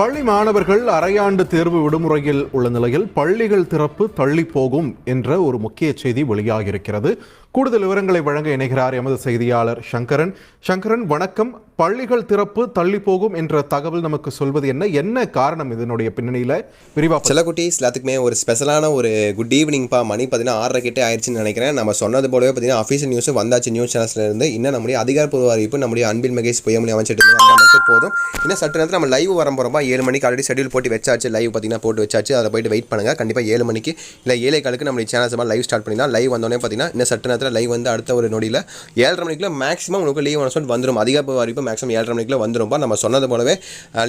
பள்ளி மாணவர்கள் அரையாண்டு தேர்வு விடுமுறையில் உள்ள நிலையில் பள்ளிகள் திறப்பு தள்ளி போகும் என்ற ஒரு முக்கிய செய்தி வெளியாகியிருக்கிறது. கூடுதல் விவரங்களை வழங்க இணைகிறார் எமது செய்தியாளர் சங்கரன். சங்கரன் வணக்கம். பள்ளிகள் திறப்பு தள்ளி போகும் என்ற தகவல் நமக்கு சொல்வது என்ன? என்ன காரணம் இதனுடைய பின்னணியில்? விரிவாக செல்லக்குட்டீஸ் எல்லாத்துக்குமே ஒரு ஸ்பெஷலான ஒரு குட் ஈவினிங்ப்பா மணி பார்த்தீங்கன்னா ஆறரை கிட்டே ஆயிடுச்சுன்னு நினைக்கிறேன். நம்ம சொன்னது போலவே பார்த்தீங்கன்னா அஃபீஷியல் நியூஸ் வந்தாச்சு நியூஸ் சேனல்ஸ்ல இருந்து. இன்னும் நம்முடைய அதிகாரப்பூர்வ அறிவிப்பு நம்முடைய அன்பில் மகேஷ் புயமணி அமைச்சிட்டு வந்தால் மட்டும் போதும். இன்னும் சற்று நேரத்தில் நம்ம லைவ் வர போகிறோம்ப்பா ஏழு மணிக்கு ஆல்ரெடி ஷெடியூல் போட்டு வச்சாச்சு. லைவ் பார்த்தீங்கன்னா போட்டு வச்சாச்சு. அதை போயிட்டு வெயிட் பண்ணுங்க. கண்டிப்பாக ஏழு மணிக்கு இல்லை ஏழை காலுக்கு நம்மளுடைய சேனல்ஸ் லைவ் ஸ்டார்ட் பண்ணிடலாம். லைவ் வந்தோடனே பார்த்தீங்கன்னா இன்னும் சற்று நேரத்தில் லைவ் வந்து அடுத்த ஒரு நொடியில் ஏழரை மணிக்குள்ள மேக்ஸிமம் உங்களுக்கு லீவ் அனௌன்ஸ்மெண்ட் வந்துடும் அதிகாரப்பூர்வ வரைக்கும் மேக்ஸிமம் ஏழரை மணிக்குள்ள வந்துரும்பா நம்ம சொன்னது போலவே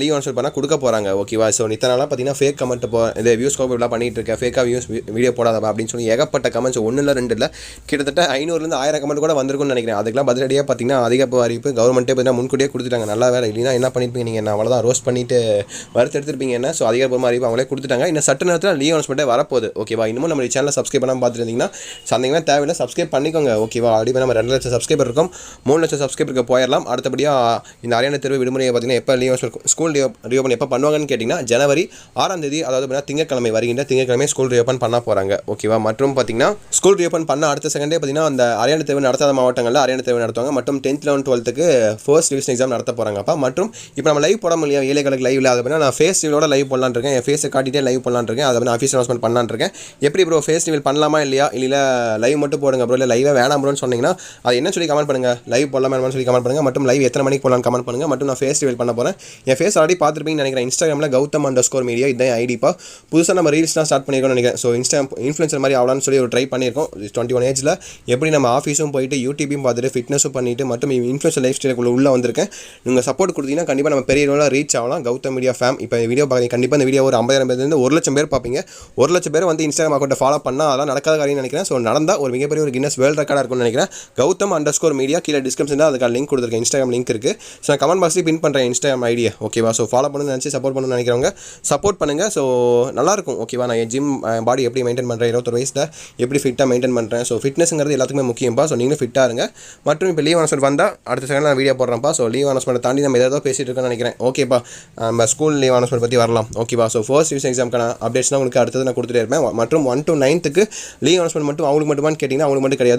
லீவ் அனௌன்ஸ்மெண்ட் பண்ணால் கொடுக்க போகிறாங்க ஓகேவா ஸோ இத்தனை நாளாக பார்த்தீங்கன்னா ஃபேக் கமெண்ட் போ இந்த வியூஸ் கோப் இப்படிலாம் பண்ணிட்டு இருக்கேன் ஃபேக்காக வியூஸ் வீடியோ போடாதப்பா அப்படின்னு சொல்லி ஏகப்பட்ட கமெண்ட்ஸ் ஒன்றும் இல்லை ரெண்டு இல்லை கிட்டத்தட்ட ஐநூறுலேருந்து ஆயிரம் கமெண்ட் கூட வந்திருக்கும்னு நினைக்கிறேன். அதுக்கெல்லாம் பதிலடியாக பார்த்தீங்கன்னா அதிகாரப்பூர்வ அறிவிப்பு கவர்மெண்ட்டே பார்த்தீங்கன்னா முன்கூட்டியே கொடுத்துட்டாங்க. நல்லா வேலை இல்லைன்னா என்ன பண்ணியிருப்பீங்க நீங்கள் நான் அவ்வளோதான் ரோஸ்ட் பண்ணிட்டு வறுத்து எடுத்துருப்பீங்க என்ன? ஸோ அதிகாரப்பூர்வ அறிவிப்பு அவங்களே கொடுத்துட்டாங்க. இன்னும் சட்ட நேரத்தில் லீவ் அனௌன்ஸ்மெண்ட்டே வரப்போகுது. ஓகேவா இன்னமும் நம்ம சேனலை சப்ஸ்கிரைப் பண்ணாமல் பார்த்துருந்தீங்கன்னா சந்தேகமே தேவையில்லை. சப்ஸ்கிரைப் பண்ணிக்கோங்க ஓகேவா அப்படியே நம்ம ரெண்டு லட்சம் சப்ஸ்கிரைபர் இருக்கும். மூணு லட்சம் சப்ஸ்கிரைபருக்கு போயிடலாம் அடுத்தபடியாக இந்த அரியானா தேர்வு விடுமுறையை பார்த்தீங்கன்னா எப்போ லீவ் ஸ்கூல் ரீஓப்பன் எப்போ பண்ணுவாங்கன்னு கேட்டிங்கன்னா ஜனவரி ஆறாம் தேதி அதாவது பார்த்தீங்கன்னா திங்கக்கிழமை வருகின்ற திங்கக்கிழமை ஸ்கூல் ரீஓப்பன் பண்ண போகிறாங்க ஓகேவா மற்றும் பார்த்தீங்கன்னா ஸ்கூல் ரீஓப்பன் பண்ண அடுத்த செகண்டே பார்த்தீங்கன்னா அந்த அரியானா தேர்வு நடத்தாத மாவட்டங்களில் அரியானா தேர்வு நடத்துவாங்க. மற்றும் டென்த் லெவன் டுவெல்த்துக்கு ஃபர்ஸ்ட் டிவிஷன் எக்ஸாம் நடத்த போகிறாங்கப்பா மற்றும் இப்போ நம்ம லைவ் போட முடியும் ஏழைகளுக்கு லைவ் அதை அப்படின்னா நான் ஃபேஸ் ரிவிலோட லைவ் போடலான்னு இருக்கேன். என் ஃபேஸை காட்டிட்டே லைவ் பண்ணலான்னு இருக்கேன். அதை நான் ஆஃபீஸ் அனௌன்ஸ்மெண்ட் பண்ணலான் இருக்கேன். எப்படி ப்ரோ ஃபேஸ் டிவில் பண்ணலாமா இல்லையா? இல்லை லைவ் மட்டும் போடுங்க ப்ரோ இல்லை லைவே வேணாம் ப்ரோன்னு சொன்னீங்கன்னா அது என்ன சொல்லி கமெண்ட் பண்ணுங்க? லைவ் போடலாம் வேணும்னு சொல்லி கமெண்ட் பண்ணுங்கள் மற்றும் லைவ் எத்தனை மணிக்கு போடலாம்னு கமெண்ட் பண்ணுங்கள் மற்றும் நான் ஃபேஸ் ரிவீல் பண்ண போகிறேன் என் ஃபேஸ் ஆல்ரெடி பார்த்துருப்பீங்கன்னு நினைக்கிறேன். இன்ஸ்டாகிராமில் கௌதம் அண்டர் ஸ்கோர் மீடியா இதான் ஐடிப்பா புதுசாக நம்ம ரீல்ஸ்லாம் ஸ்டார்ட் பண்ணியிருக்கோம்னு நினைக்கிறேன். ஸோ இன்ஸ்டா இன்ஃப்ளூன்சர் மாதிரி ஆகலாம்னு சொல்லி ஒரு ட்ரை பண்ணியிருக்கோம். டுவெண்ட்டி ஒன் ஏஜில் எப்படி நம்ம ஆஃபீஸும் போயிட்டு யூடியூபையும் பார்த்துட்டு ஃபிட்னஸும் பண்ணிட்டு மற்றும் இன்ஃப்ளூன்சர் லைஃப் ஸ்டைலுக்குள்ள உள்ளே வந்திருக்கேன். நீங்கள் சப்போர்ட் கொடுத்தீங்கன்னா கண்டிப்பாக நம்ம பெரிய லெவலில் ரீச் ஆகலாம். கௌதம் மீடியா ஃபேம் இப்போ வீடியோ பார்க்குறீங்க. கண்டிப்பாக இந்த வீடியோ ஒரு ஐம்பதாயிரம் பேர்லேருந்து ஒரு லட்சம் பேர் பார்ப்பீங்க. ஒரு லட்சம் பேர் வந்து இன்ஸ்டாகிராம் அக்கௌண்ட்டை ஃபாலோ பண்ணால் அதெல்லாம் நடக்காத காரியம் நினைக்கிறேன். ஸோ நடந்தால் ஒரு மிகப்பெரிய ஒரு கின்னஸ் வேர்ல்ட் ரெக்கார்டாக இருக்கும்னு நினைக்கிறேன். கௌதம் அண்டர் ஸ்கோர் மீடியா கீழே டிஸ்கிரிப்ஷன் அதுக்கான லிங்க் கொடுத்துருக்கேன். இன்ஸ்டாகிராம் லிங்க் இருக்குது ஸோ நான் கமெண்ட் பாக்ஸ்லேயே பின் பண்ணுறேன் இன்ஸ்டாகிராம் ஐடியா ஓகேவா ஸோ ஃபாலோ பண்ணு நினச்சி சப்போர்ட் பண்ணணும்னு நினைக்கிறவங்க சப்போர்ட் பண்ணுங்கள் ஸோ நல்லாயிருக்கும். ஓகேவா நான் என் ஜிம் பாடி எப்படி மெயின்டைன் பண்ணுறேன் இருபத்தொரு வயசில் எப்படி ஃபிட்டாக மெயின்டைன் பண்ணுறேன் ஸோ ஃபிட்னஸ்ங்கிறது எல்லாத்துக்குமே முக்கியம்ப்பா ஸோ நீங்களும் ஃபிட்டாக இருங்க. மற்றும் இப்போ லீவ் அனௌன்ஸ்மெண்ட் வந்தால் அடுத்த செகண்ட் நான் வீடியோ போடுறேன்ப்பா ஸோ லீவ் அனௌன்ஸ்மெண்ட் தாண்டி நம்ம ஏதாவது பேசிட்டு இருக்கோம்னு நினைக்கிறேன். ஓகேப்பா நம்ம ஸ்கூல் லீவ் அனௌன்ஸ்மெண்ட் பற்றி வரலாம். ஓகேவா ஸோ ஃபர்ஸ்ட் டிவிஷன் எக்ஸாம்க்கான அப்டேட்ஸ்லாம் உங்களுக்கு அடுத்தது நான் கொடுத்துட்டே இருப்பேன். மற்றும் ஒன் டு நைன்த்துக்கு லீவ் அனௌன்ஸ்மெண்ட் மட்டும் அவங்களுக்கு மட்டுமான்னு கேட்டிங்கன்னா அவங்களுக்கு மட்டும் கிடையாது.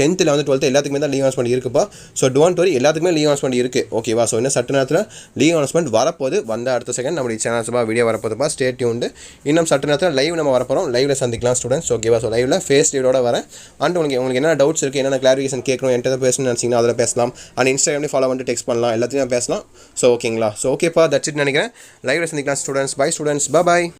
டென்த்தில் வந்து டுவெல்த்து எல்லாத்துக்குமே தான் லீவ் அனௌன்ஸ்மெண்ட் இருக்குப்பா. ஸோ டோன்ட் வரி எல்லாத்துக்குமே லீவ் அனௌன்ஸ்மெண்ட் இருக்குது ஓகேவா ஸோ இன்னும் சட்ட நேரத்தில் லீவ் அனௌன்ஸ்மெண்ட் வரப்போது வந்த அடுத்த செகண்ட் நம்மளுடைய சேனல்ஸ்பா வீடியோ வரப்போதுப்பா ஸ்டே டியூண்டு இன்னும் சட்ட நேரத்தில் லைவ் நம்ம வரப்போகிறோம் லைவ்ல சந்திக்கலாம் ஸ்டூடெண்ட்ஸ் ஓகேவா ஸோ லைவ்ல ஃபேஸ் ரிவியோட வரேன். அண்ட் உங்களுக்கு உங்களுக்கு என்ன டவுட்ஸ் இருக்குது என்னென்ன கிளாரிஃபிகேஷன் கேட்கணும் என்கிட்ட பேசணும்னு நினச்சிங்கன்னா அதில் பேசலாம். அண்ட் இன்ஸ்டாகிராம்லேயும் ஃபாலோ பண்ணிட்டு டெக்ஸ்ட் பண்ணலாம். எல்லாத்தையும் பேசலாம். ஸோ ஓகேங்களா ஸோ ஓகேப்பா தட்ஸ் இட் நினைக்கிறேன். லைவ்ல சந்திக்கலாம் ஸ்டூடெண்ட்ஸ் பை ஸ்டூடெண்ட்ஸ் பாய்